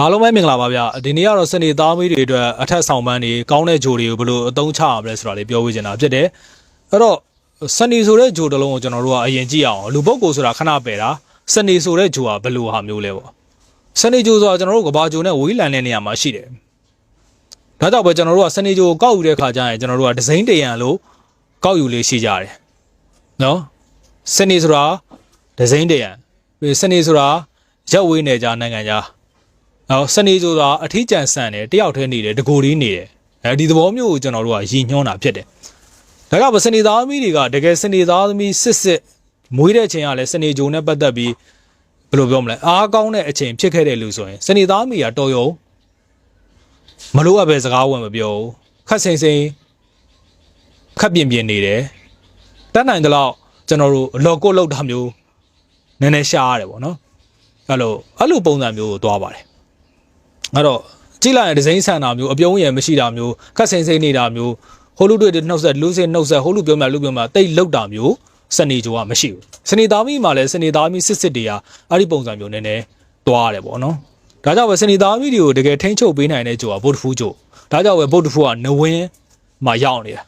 အားလုံးပဲမင်္ဂလာပါဗျဒီနေ့ကတော့စနေသားမီးတွေအတွက်အထက်ဆောင်ပန်းတွေကောင်းတဲ့ဂျိုတွေကိုဘယ်လိုအသုံးချရမလဲဆိုတာလေးပြောဝေးချင်တာဖြစ်တယ်အဲ့တော့စနေဆိုတဲ့ဂျိုတစ်လုံးကိုကျွန်တော်တို့ကအရင်ကြည့်အောင်လူပုဂ္ဂိုလ်ဆိုတာခဏပယ်တာစနေဆိုတဲ့ဂျိုကဘယ်လိုဟာမျိုးလဲပေါ့စနေဂျိုဆိုတာကျွန်တော်တို့ကဘာဂျိုနဲ့ဝေးလန်တဲ့နေရာမှာရှိတယ်ဒါကြောင့်ပဲကျွန်တော်တို့ကစနေဂျိုကိုကောက်ယူတဲ့ခါကျရင်ကျွန်တော်တို့ကဒီဇိုင်းတရံလို့ကောက်ယူလေးရှိကြတယ်နော်စနေဆိုတာဒီဇိုင်းတရံပြီးစနေဆိုတာရက်ဝေးနေကြနိုင်ငံခြား နော်စနေဆိုတာအထီးကျန်ဆန်တယ်တယောက်တည်းနေတယ်တကိုယ်လေးနေတယ်အဲဒီသဘောမျိုးကိုကျွန်တော်တို့ကရည်ညွှန်းတာဖြစ်တယ်ဒါကစနေသားသမီးတွေကတကယ်စနေသားသမီးစစ်စစ်မွေးတဲ့အချိန်ကလည်းစနေဂျုံနဲ့ပတ်သက်ပြီးဘယ်လိုပြောမလဲအားကောင်းတဲ့အချိန်ဖြစ်ခဲ့တယ်လို့ဆိုရင်စနေသားသမီးကတော်ရုံမလို့အပ်ပဲစကားဝင်မပြောဘူးခက်စိမ့်စိမ့်ခက်ပြင်းပြင်းနေတယ်တတ်နိုင်တဲ့လောက်ကျွန်တော်တို့အလော်ကိုလောက်တာမျိုးနည်းနည်းရှားရတယ်ပေါ့နော်အဲ့လိုအဲ့လိုပုံစံမျိုးကိုသွားပါတယ် အဲ့တော့ကြည့်လိုက်ရင်ဒီဇိုင်းဆန်တာမျိုးအပြုံးရယ်မရှိတာမျိုးခက်ဆင်စိမ့်နေတာမျိုးဟိုလူတွေနှုတ်ဆက်လူစင်နှုတ်ဆက်ဟိုလူပြောမှလူပြောမှတိတ်လောက်တာမျိုးစနေကြိုကမရှိဘူးစနေသားမီမှာလည်းစနေသားမီစစ်စစ်တွေကအဲ့ဒီပုံစံမျိုးနည်းနည်းသွားရတယ်ပေါ့နော်ဒါကြောင့်ပဲစနေသားမီတွေကိုတကယ်ထိန်းချုပ်ပေးနိုင်တဲ့ကြိုကဗုဒ္ဓဖူးကြိုဒါကြောင့်ပဲဗုဒ္ဓဖူးကနဝင်းမှာရောက်နေတာ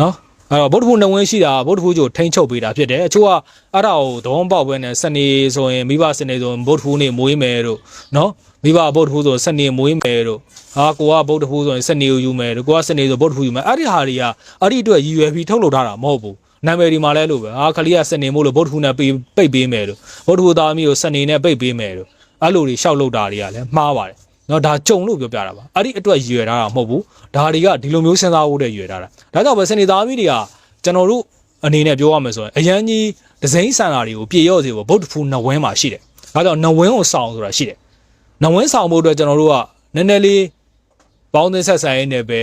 နော်အဲ့တော့ဗုဒ္ဓဖူးနဝင်းရှိတာဗုဒ္ဓဖူးကြိုထိန်းချုပ်ပေးတာဖြစ်တယ်အချို့ကအဲ့ဒါကိုသဘောပေါက်ပဲနဲ့စနေဆိုရင်မိဘစနေဆိုရင်ဗုဒ္ဓဖူးနေမွေးမယ်တို့နော် မိဘဗုဒ္ဓဖူးဆိုစနေမွေးမယ်တို့ဟာကိုကဗုဒ္ဓဖူးဆိုရင်စနေကိုယူမယ်တို့ကိုကစနေဆိုဗုဒ္ဓဖူးယူမယ်အဲ့ဒီဟာတွေကအဲ့ဒီအတွက်ရည်ရွယ်ပြီးထုတ်လုပ်ထားတာမဟုတ်ဘူးနာမည်ဒီမှာလဲလို့ပဲဟာခလီကစနေမို့လို့ဗုဒ္ဓဖူးနဲ့ပိတ်ပိတ်ပေးမယ်တို့ဗုဒ္ဓဖူးသားမီးကိုစနေနဲ့ပိတ်ပေးမယ်တို့အဲ့လိုတွေရှောက်လုပ်တာတွေကလည်းမှားပါတယ်နော်ဒါကြုံလို့ပြောပြတာပါအဲ့ဒီအတွက်ရည်ရွယ်ထားတာမဟုတ်ဘူးဒါတွေကဒီလိုမျိုးစဉ်းစားဖို့တည်းရည်ရွယ်ထားတာဒါကြောင့်ပဲစနေသားမီးတွေကကျွန်တော်တို့အနေနဲ့ပြောရမယ်ဆိုရင်အရန်ကြီးဒဇိန်းဆန်တာတွေကိုပြေရော့စေဖို့ဗုဒ္ဓဖူးနဝင်းမှာရှိတယ်ဒါကြောင့်နဝင်းကိုစောင်းဆိုတာရှိတယ် နဝင်းဆောင်ဖို့အတွက်ကျွန်တော်တို့ကနည်းနည်းလေးပေါင်းသင်းဆက်ဆံရေးနဲ့ပဲ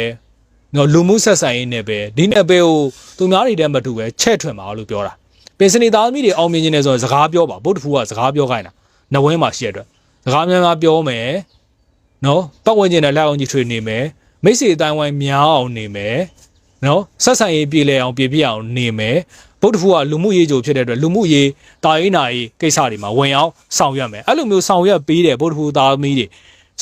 နော်လူမှုဆက်ဆံရေးနဲ့ပဲဒီနယ်ပယ်ကိုသူများတွေတည်းမတူပဲချဲ့ထွင်ပါလို့ပြောတာပင်စနေသားသမီးတွေအောင်မြင်ခြင်းနဲ့ဆိုရင်စကားပြောပါဗုဒ္ဓဖူးကစကားပြောခိုင်းတာနဝင်းမှာရှိရတဲ့အတွက်စကားများများပြောမယ်နော်ပတ်ဝန်းကျင်နဲ့လက်အောင်ကြီးထွေနေမယ်မိတ်ဆွေအတိုင်းဝိုင်းများအောင်နေမယ် နော်ဆက်ဆံရေးပြည်လဲအောင်ပြည်ပြအောင်နေမယ်ဗုဒ္ဓဖူးကလူမှုရေးကြိုဖြစ်တဲ့အတွက်လူမှုရေးတာရေးနာရေးကိစ္စတွေမှာဝင်အောင်ဆောင်ရွက်မယ်အဲ့လိုမျိုးဆောင်ရွက်ပေးတဲ့ဗုဒ္ဓဖူးသားသမီးတွေ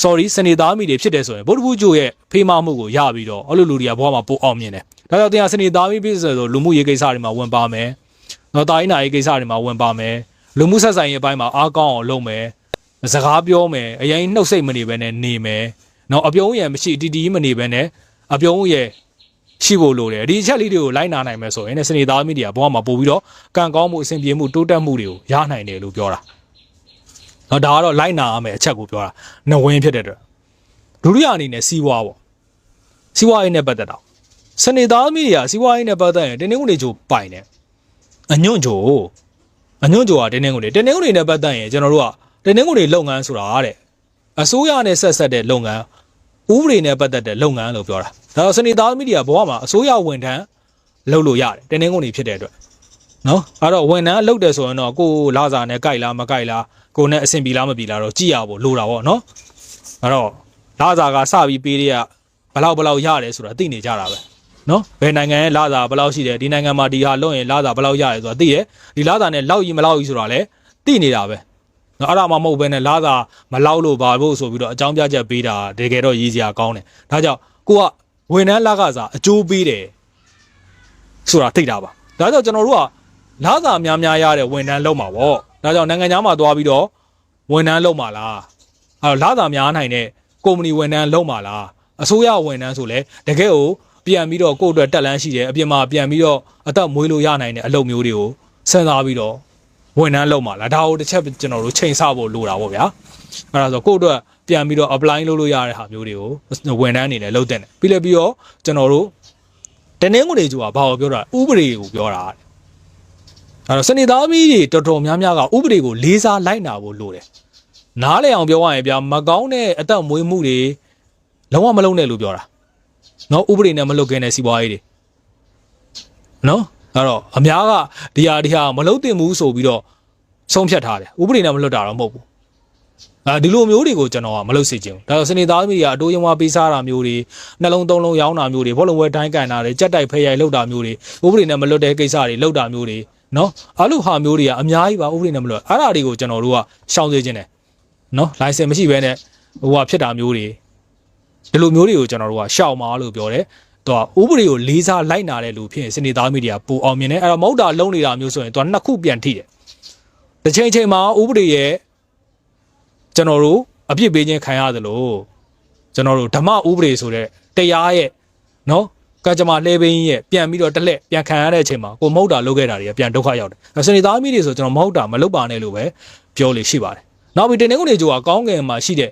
sorry စနေသားမိတွေဖြစ်တယ်ဆိုရင်ဗုဒ္ဓဘူးကျိုရဲ့ဖေးမမှုကိုရပြီးတော့အဲ့လိုလူတွေကဘဝမှာပိုအောင်မြင်တယ်။ဒါကြောင့်တရားစနေသားမိဖြစ်ဆိုလူမှုရေးကိစ္စတွေမှာဝင်ပါမယ်။နော်တာရင်နာရေးကိစ္စတွေမှာဝင်ပါမယ်။လူမှုဆက်ဆံရေးအပိုင်းမှာအားကောင်းအောင်လုပ်မယ်။စကားပြောမယ်။အရင်နှုတ်ဆက်မနေဘဲနဲ့နေမယ်။နော်အပြုံးရယ်မရှိတီတီမနေဘဲနဲ့အပြုံးရယ် ရှိဖို့လိုတယ်ဒီအချက်လေးတွေကိုလိုက်နာနိုင်မယ်ဆိုရင်လည်းစနေသားမီဒီယာဘဝမှာပို့ပြီးတော့ကံကောင်းမှုအဆင်ပြေမှုတိုးတက်မှုတွေကိုရနိုင်တယ်လို့ပြောတာနော်ဒါကတော့လိုက်နာရမယ်အချက်ကိုပြောတာနဝင်ဖြစ်တဲ့အတွက်ဒုတိယအနေနဲ့စီးပွားပေါ့စီးပွားရေးနဲ့ပတ်သက်တာစနေသားမီဒီယာစီးပွားရေးနဲ့ပတ်သက်ရင်တင်းတင်းကုန်တွေချိုပိုင်တယ်အညွန့်ချိုအညွန့်ချိုကတင်းတင်းကုန်တွေတင်းတင်းကုန်တွေနဲ့ပတ်သက်ရင်ကျွန်တော်တို့ကတင်းတင်းကုန်တွေလုပ်ငန်းဆိုတာတဲ့အစိုးရနဲ့ဆက်ဆက်တဲ့လုပ်ငန်းဥပဒေနဲ့ပတ်သက်တဲ့လုပ်ငန်းလို့ပြောတာ ဒါတော့စနေသားသမီးတွေကဘဝမှာအစိုးရဝန်ထမ်းလုပ်လို့ရတယ်တင်းနှင်းကုန်တွေဖြစ်တဲ့အတွက်နော်အဲ့တော့ဝန်ထမ်းလုပ်တယ်ဆိုရင်တော့ကိုယ်လာစာနဲ့ကြိုက်လားမကြိုက်လားကိုယ်နဲ့အဆင်ပြေလားမပြေလားတော့ကြည့်ရဖို့လိုတာပေါ့နော်အဲ့တော့လာစာကစပြီးပေးတဲ့ကဘလောက်ဘလောက်ရတယ်ဆိုတာသိနေကြတာပဲနော်ဘယ်နိုင်ငံရဲ့လာစာဘလောက်ရှိတယ်ဒီနိုင်ငံမှာဒီဟာလုပ်ရင်လာစာဘလောက်ရတယ်ဆိုတာသိတယ်ဒီလာစာနဲ့လောက်ကြီးမလောက်ကြီးဆိုတာလည်းသိနေတာပဲနော်အဲ့ဒါမှမဟုတ်ဘဲနဲ့လာစာမလောက်လို့ပါဖို့ဆိုပြီးတော့အကြောင်းပြချက်ပေးတာတကယ်တော့ရည်စရာကောင်းတယ်ဒါကြောင့်ကိုက ဝန်ထမ်းလကစားအကျိုးပေးတယ်ဆိုတာသိတာပါဒါကြောင့်ကျွန်တော်တို့ကလာစာများများရတဲ့ဝန်ထမ်းလုပ်မှာပေါ့ဒါကြောင့်နိုင်ငံခြားမှာသွားပြီးတော့ဝန်ထမ်းလုပ်မှာလားအဲတော့လာစာများနိုင်တဲ့ကုမ္ပဏီဝန်ထမ်းလုပ်မှာလားအစိုးရဝန်ထမ်းဆိုလဲတကယ်ကိုပြန်ပြီးတော့ကိုယ့်အတွက်တက်လန်းရှိတယ်အပြင်မှာပြန်ပြီးတော့အသက်မွေးလို့ရနိုင်တဲ့အလုပ်မျိုးတွေကိုစဉ်းစားပြီးတော့ဝန်ထမ်းလုပ်မှာလားဒါကိုတစ်ချက်ကျွန်တော်တို့ချိန်ဆဖို့လိုတာပေါ့ဗျာအဲဒါဆိုကိုယ့်အတွက် ပြန်ပြီးတော့ apply လုပ်လို့ရတဲ့ဟာမျိုးတွေကိုဝန်ထမ်းအနေနဲ့လုပ်တဲ့တယ်ပြီးလည်းပြီးတော့ကျွန်တော်တို့တနင်္ဂနွေကျူကဘာကိုပြောတာဥပဒေကိုပြောတာတဲ့အဲ့တော့စနေသားမီးတွေတော်တော်များများကဥပဒေကိုလေးစားလိုက်နာဖို့လိုတယ်။နားလည်အောင်ပြောရရင်ဗျာမကောင်းတဲ့အသက်မွေးမှုတွေလုံးဝမလုံးနဲ့လို့ပြောတာ။နော်ဥပဒေနဲ့မလုတ်ခင်တဲ့စီးပွားရေးတွေ။နော်အဲ့တော့အများကဒီဟာဒီဟာမလုတ်တင်ဘူးဆိုပြီးတော့ဆုံးဖြတ်ထားတယ်။ဥပဒေနဲ့မလွတ်တာတော့မဟုတ်ဘူး။ အဲဒီလိုမျိုးတွေကိုကျွန်တော်ကမလုပ်စေချင်ဘူး။ဒါဆိုစနေသားမီးတွေကအတိုးယမပေးစားတာမျိုးတွေနှလုံးသုံးလုံးရောင်းတာမျိုးတွေဘောလုံးဝဲတိုင်းကန်တာတွေကြက်တိုက်ဖဲရိုက်လောက်တာမျိုးတွေဥပဒေနဲ့မလွတ်တဲ့ကိစ္စတွေလောက်တာမျိုးတွေနော်အဲ့လိုဟာမျိုးတွေကအများကြီးပါဥပဒေနဲ့မလို့အဲ့ဒါတွေကိုကျွန်တော်တို့ကရှောင်စေခြင်းတယ်နော်လိုင်စင်မရှိဘဲနဲ့ဟိုဟာဖြစ်တာမျိုးတွေဒီလိုမျိုးတွေကိုကျွန်တော်တို့ကရှောင်ပါလို့ပြောတယ်သူကဥပဒေကိုလေးစားလိုက်နာတဲ့လူဖြစ်ရင်စနေသားမီဒီယာပိုအောင်မြင်တယ်အဲ့တော့မဟုတ်တာလုံးနေတာမျိုးဆိုရင်သူကနှစ်ခုပြန်ထိတယ်တစ်ချိန်ချိန်မှာဥပဒေရဲ့ ကျွန်တော်တို့အပြစ်ပေးခြင်းခံရသလိုကျွန်တော်တို့ဓမ္မဥပဒေဆိုတဲ့တရားရဲ့နော်ကကြမ္မာလှဲပင်းရဲ့ပြန်ပြီးတော့တက်လက်ပြန်ခံရတဲ့အချိန်မှာကိုမဟုတ်တာလုပ်ခဲ့တာတွေကပြန်ဒုက္ခရောက်တယ်။စနေသားမီတွေဆိုကျွန်တော်မဟုတ်တာမလုပ်ပါနဲ့လို့ပဲပြောလို့ရှိပါတယ်။နောက်ပြီးတင်းနေကုန်နေကြိုကကောင်းကင်မှာရှိတဲ့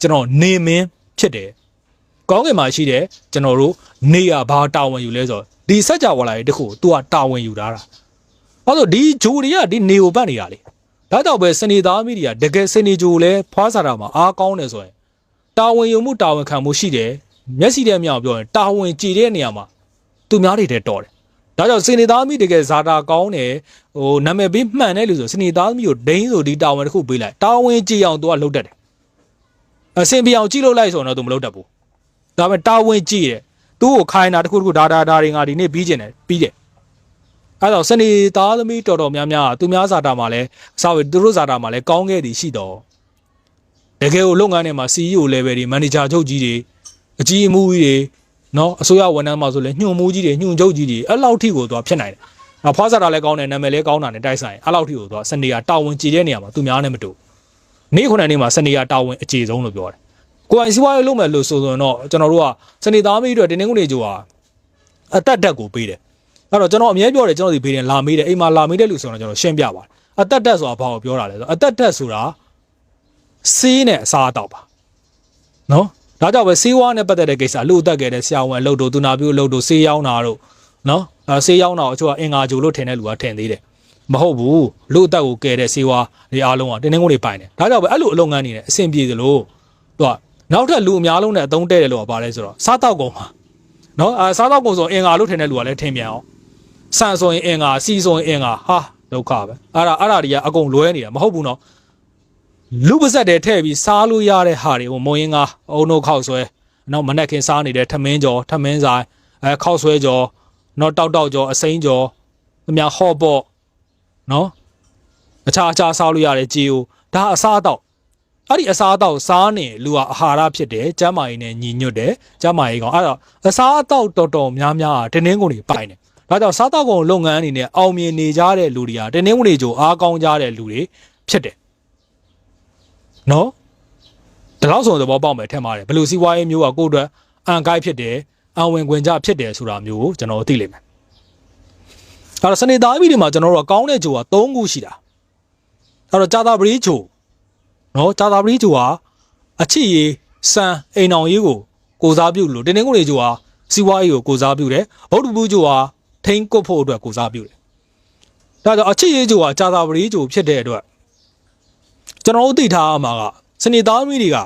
ကျွန်တော်နေမင်းဖြစ်တယ်။ကောင်းကင်မှာရှိတဲ့ကျွန်တော်တို့နေရဘာတာဝန်ယူလဲဆိုတော့ဒီစัจ java လာရဲ့တခုကို तू ကတာဝန်ယူထားတာ။အဲဆိုဒီဂျိုတွေကဒီနေကိုပတ်နေတာလေ။ ဒါကြောင့်ပဲစနေသားမီတွေကတကယ်စနေဂျိုကိုလည်းဖွားစားတာမှာအားကောင်းတယ်ဆိုရင်တာဝန်ယူမှုတာဝန်ခံမှုရှိတယ်။မျက်စိတဲ့မြောက်ပြောရင်တာဝန်ကြည်တဲ့နေရာမှာသူများတွေတဲ့တော်တယ်။ဒါကြောင့်စနေသားမီတကယ်ဇာတာကောင်းတယ်ဟိုနာမည်ပေးမှန်တယ်လို့ဆိုစနေသားမီကိုဒိန်းဆိုဒီတာဝန်တစ်ခုပေးလိုက်တာဝန်ကြည်အောင် तू ကလှုပ်တတ်တယ်။အစင်ပြအောင်ကြည့်လို့လိုက်ဆိုတော့ तू မလှုပ်တတ်ဘူး။ဒါပေမဲ့တာဝန်ကြည့်တယ်။သူ့ကိုခိုင်းတာတစ်ခုတစ်ခုဒါဒါဒါတွေငါဒီနေ့ပြီးကျင်တယ်ပြီးတယ်။ အဲတော့စနေသားသမီးတော်တော်များများသူများဇာတာမှာလည်းအစားဝေသူတို့ဇာတာမှာလည်းကောင်းခဲ့သည်ရှိတော့တကယ်ကိုလုပ်ငန်းထဲမှာ CEO level တွေ manager ချုပ်ကြီးတွေအကြီးအမှုကြီးတွေနော်အစိုးရဝန်ထမ်းမှာဆိုလဲညှို့မိုးကြီးတွေညှို့ချုပ်ကြီးတွေအဲ့လောက်ထိကိုသွားဖြစ်နိုင်တယ်။နောက်ဖွားစားတာလည်းကောင်းတယ်နာမည်လည်းကောင်းတာနဲ့တိုက်ဆိုင်အဲ့လောက်ထိကိုသွားစနေရတာဝန်ကြည်တဲ့နေရာမှာသူများနဲ့မတူ။နေ့ခုနှစ်နေ့မှာစနေရတာဝန်အခြေဆုံးလို့ပြောတယ်။ကိုယ်အိမ်စီးပွားရေးလုပ်မယ်လို့ဆိုဆိုရင်တော့ကျွန်တော်တို့ကစနေသားမီးတွေတင်းနှင်းကုန်တွေကြိုဟာအသက်တက်ကိုပေးတယ်။ အဲ့တော့ကျွန်တော်အမြဲပြောတယ်ကျွန်တော်ဒီဖေးတယ်လာမေးတယ်အိမ်မှာလာမေးတယ်လို့ဆိုတော့ကျွန်တော်ရှင်းပြပါတယ်။အသက်တက်ဆိုတာဘာကိုပြောတာလဲဆိုတော့အသက်တက်ဆိုတာစေးနဲ့အစားအသောက်ပါ။နော်ဒါကြောင့်ပဲဆေးဝါးနဲ့ပတ်သက်တဲ့ကိစ္စလူတက်ခဲ့တဲ့ဆရာဝန်အလုပ်တို့သူနာပြုအလုပ်တို့ဆေးရောင်းတာတို့နော်အဲဆေးရောင်းတာကိုအချို့ကအင်္ဂါဂျိုလို့ထင်တဲ့လူကထင်သေးတယ်မဟုတ်ဘူးလူအသက်ကိုကယ်တဲ့ဆေးဝါးတွေအားလုံးကတင်းတင်းကုန်တွေပိုင်တယ်ဒါကြောင့်ပဲအဲ့လိုအလုပ်ငန်းနေတယ်အဆင်ပြေသလိုသူကနောက်ထပ်လူအများလုံးနဲ့အသုံးတဲ့တယ်လို့ပါလဲဆိုတော့စားတောက်ကုန်ပါနော်အဲစားတောက်ကုန်ဆိုအင်္ဂါလို့ထင်တဲ့လူကလည်းထင်ပြန်အောင် ဆန်ဆိုရင်အင်္ဂါစီဆိုရင်အင်္ဂါဟာဒုက္ခပဲအဲ့ဒါအဲ့ဒါတွေကအကုန်လွဲနေတာမဟုတ်ဘူးနော်လူပါဇက်တွေထည့်ပြီးစားလို့ရတဲ့ဟာတွေကိုမုံရင်ကအုံတို့ခောက်ဆွဲနောက်မနက်ခင်းစားနေတဲ့ထမင်းကြော်ထမင်းဆိုင်အဲခောက်ဆွဲကြော်နောက်တောက်တောက်ကြော်အစိမ်းကြော်အများဟော့ပေါ့နော်အခြားအခြားစားလို့ရတဲ့ကြီးကိုဒါအစားအသောက်အဲ့ဒီအစားအသောက်စားနေလူဟာအာဟာရဖြစ်တယ်ကျန်းမာရေးနဲ့ညီညွတ်တယ်ကျန်းမာရေးကောင်အဲ့တော့အစားအသောက်တော်တော်များများတင်းနှင်းကုန်တွေပိုင်တယ် ဒါကြောင့်စားတောက်ကုန်လုပ်ငန်းအနေနဲ့အောင်မြင်နေကြတဲ့လူတွေဟာတင်းနှင်းကုန်တွေကြိုအားကောင်းကြတဲ့လူတွေဖြစ်တယ်နော်ဒီလောက်ဆိုသဘောပေါက်မယ်ထင်ပါတယ်ဘယ်လိုစီးပွားရေးမျိုးကကိုယ့်အတွက်အန်ကိုက်ဖြစ်တယ်အန်ဝင်ခွင်ကြဖြစ်တယ်ဆိုတာမျိုးကိုကျွန်တော်သိလိမ့်မယ်အဲ့တော့စနေသားပြည်တွေမှာကျွန်တော်တို့ကကောင်းတဲ့ဂျိုက3ခုရှိတာအဲ့တော့ဂျာတာပရီဂျိုနော်ဂျာတာပရီဂျိုကအချစ်ရေးစံအိမ်အောင်ရေးကိုကိုစားပြုလို့တင်းတင်းကုန်တွေဂျိုကစီးပွားရေးကိုကိုစားပြုတယ်ဗုဒ္ဓဘူးဂျိုက ထိန်းကွတ်ဖို့အတွက်ကိုစားပြုတယ်ဒါကြောင့်အချစ်ရေးဂျိုကဂျာတာပရီဂျိုဖြစ်တဲ့အတွက်ကျွန်တော်တို့သိထားရမှာကစနေသားသမီးတွေက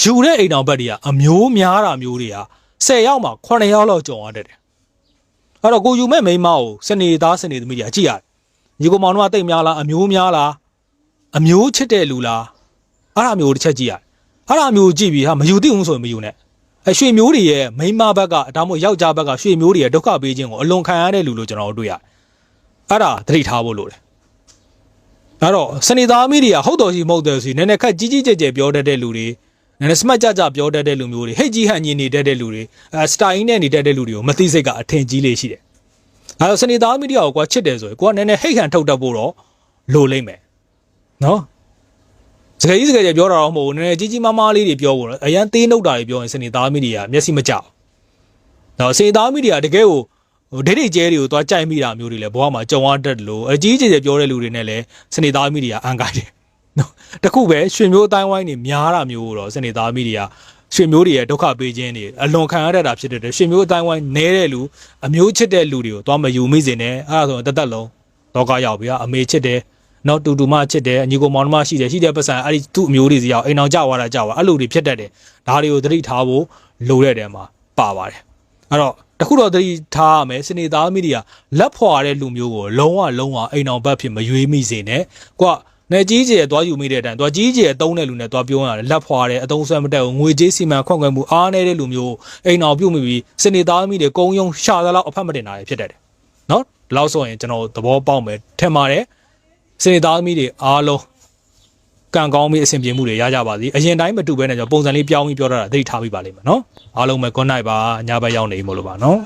ယူတဲ့အိမ်တော်ဘက်တွေကအမျိုးများတာမျိုးတွေက10ယောက်မှ9ယောက်လောက်ကြုံရတတ်တယ်အဲ့တော့ကိုယူမဲ့မိန်းမကိုစနေသားစနေသမီးတွေကကြည့်ရတယ်ညီကောင်မောင်တို့ကတိတ်များလားအမျိုးများလားအမျိုးချစ်တဲ့လူလားအဲ့ဒါမျိုးတစ်ချက်ကြည့်ရတယ်အဲ့ဒါမျိုးကြည့်ပြီးဟာမယူသိဘူးဆိုရင်မယူနဲ့ အရွှေမျိုးတွေရဲ့မိန်းမဘက်ကဒါမှမဟုတ်ယောက်ျားဘက်ကရွှေမျိုးတွေရဲ့ဒုက္ခပေးခြင်းကိုအလွန်ခံရတဲ့လူလို့ကျွန်တော်တို့တွေ့ရတယ်အဲ့ဒါသတိထားဖို့လိုတယ်အဲ့တော့စနေသားမီးတွေကဟုတ်တော်ရှိမဟုတ်တယ်ဆိုရင်နည်းနည်းခက်ကြီးကြီးကျယ်ကျယ်ပြောတတ်တဲ့လူတွေနည်းနည်းစမတ်ကြကြပြောတတ်တဲ့လူမျိုးတွေဟိတ်ကြီးဟန်ကြီးနေတတ်တဲ့လူတွေအဲစတိုင်နဲ့နေတတ်တဲ့လူတွေကိုမသိစိတ်ကအထင်ကြီးလေးရှိတယ်အဲ့တော့စနေသားမီးတွေကိုကွာချစ်တယ်ဆိုရင်ကိုကနည်းနည်းဟိတ်ဟန်ထုတ်တတ်ဖို့တော့လိုလိမ့်မယ်နော် စကားကြီးစကားကြီးပြောတာတော့မဟုတ်ဘူးနည်းနည်းကြီးကြီးမားမားလေးတွေပြောဖို့တော့အရန်သေးနှုတ်တာတွေပြောရင်စနေသားမီးတွေကမျက်စိမကြောက်တော့စနေသားမီးတွေကတကယ်ကိုဟိုဒိတ်ဒိတ်ကျဲတွေကိုသွားကြိုက်မိတာမျိုးတွေလည်းဘဝမှာကြုံရတတ်တယ်လို့အကြီးကြီးကျယ်ပြောတဲ့လူတွေနဲ့လည်းစနေသားမိတွေကအန်ကိုက်တယ်နော်တခုပဲရွှေမျိုးအတိုင်းဝိုင်းတွေများတာမျိုးတော့စနေသားမိတွေကရွှေမျိုးတွေရဲ့ဒုက္ခပေးခြင်းတွေအလွန်ခံရတတ်တာဖြစ်တဲ့ရွှေမျိုးအတိုင်းဝိုင်းနဲတဲ့လူအမျိုးချစ်တဲ့လူတွေကိုသွားမယူမိစေနဲ့အဲ့ဒါဆိုရင်တသက်လုံးတော့ကရောက်ပြီအမေချစ်တယ် နောက်တူတူမချစ်တယ်အညီကိုမောင်နှမရှိတယ်ရှိတဲ့ပတ်စံအဲ့ဒီသူ့အမျိုးတွေစီရောက်အိမ်အောင်ကြွားတာကြွားအဲ့လိုတွေဖြစ်တတ်တယ်ဒါတွေကိုသတိထားဖို့လိုတဲ့တဲမှာပါပါတယ်အဲ့တော့တခုတော့သတိထားရမယ်စနေသားမိတွေကလက်ဖွာတဲ့လူမျိုးကိုလုံးဝလုံးဝအိမ်အောင်ဘက်ဖြစ်မရွေးမိစေနဲ့ကွာနေကြီးကြီးရဲ့သွားယူမိတဲ့အတိုင်းသွားကြီးကြီးရဲ့တုံးတဲ့လူနဲ့သွားပြောရတယ်လက်ဖွာတယ်အတုံးဆွဲမတက်ဘူးငွေကြေးစီမံခွင့်ခွင့်မှုအားနေတဲ့လူမျိုးအိမ်အောင်ပြုတ်မိပြီးစနေသားမိတွေကုန်းယုံရှာသလောက်အဖက်မတင်တာဖြစ်တတ်တယ်နော်ဒီလောက်ဆိုရင်ကျွန်တော်သဘောပေါက်မယ်ထင်ပါတယ် စနေသားမိတွေအားလုံးကံကောင်းပြီးအဆင်ပြေမှုတွေရကြပါစေအရင်တိုင်းမတူဘဲနဲ့ကျွန်တော်ပုံစံလေးပြောင်းပြီးပြောတာသတိထားမိပါလိမ့်မယ်နော်အားလုံးပဲ good night ပါညဘက်ရောက်နေပြီမို့လို့ပါနော်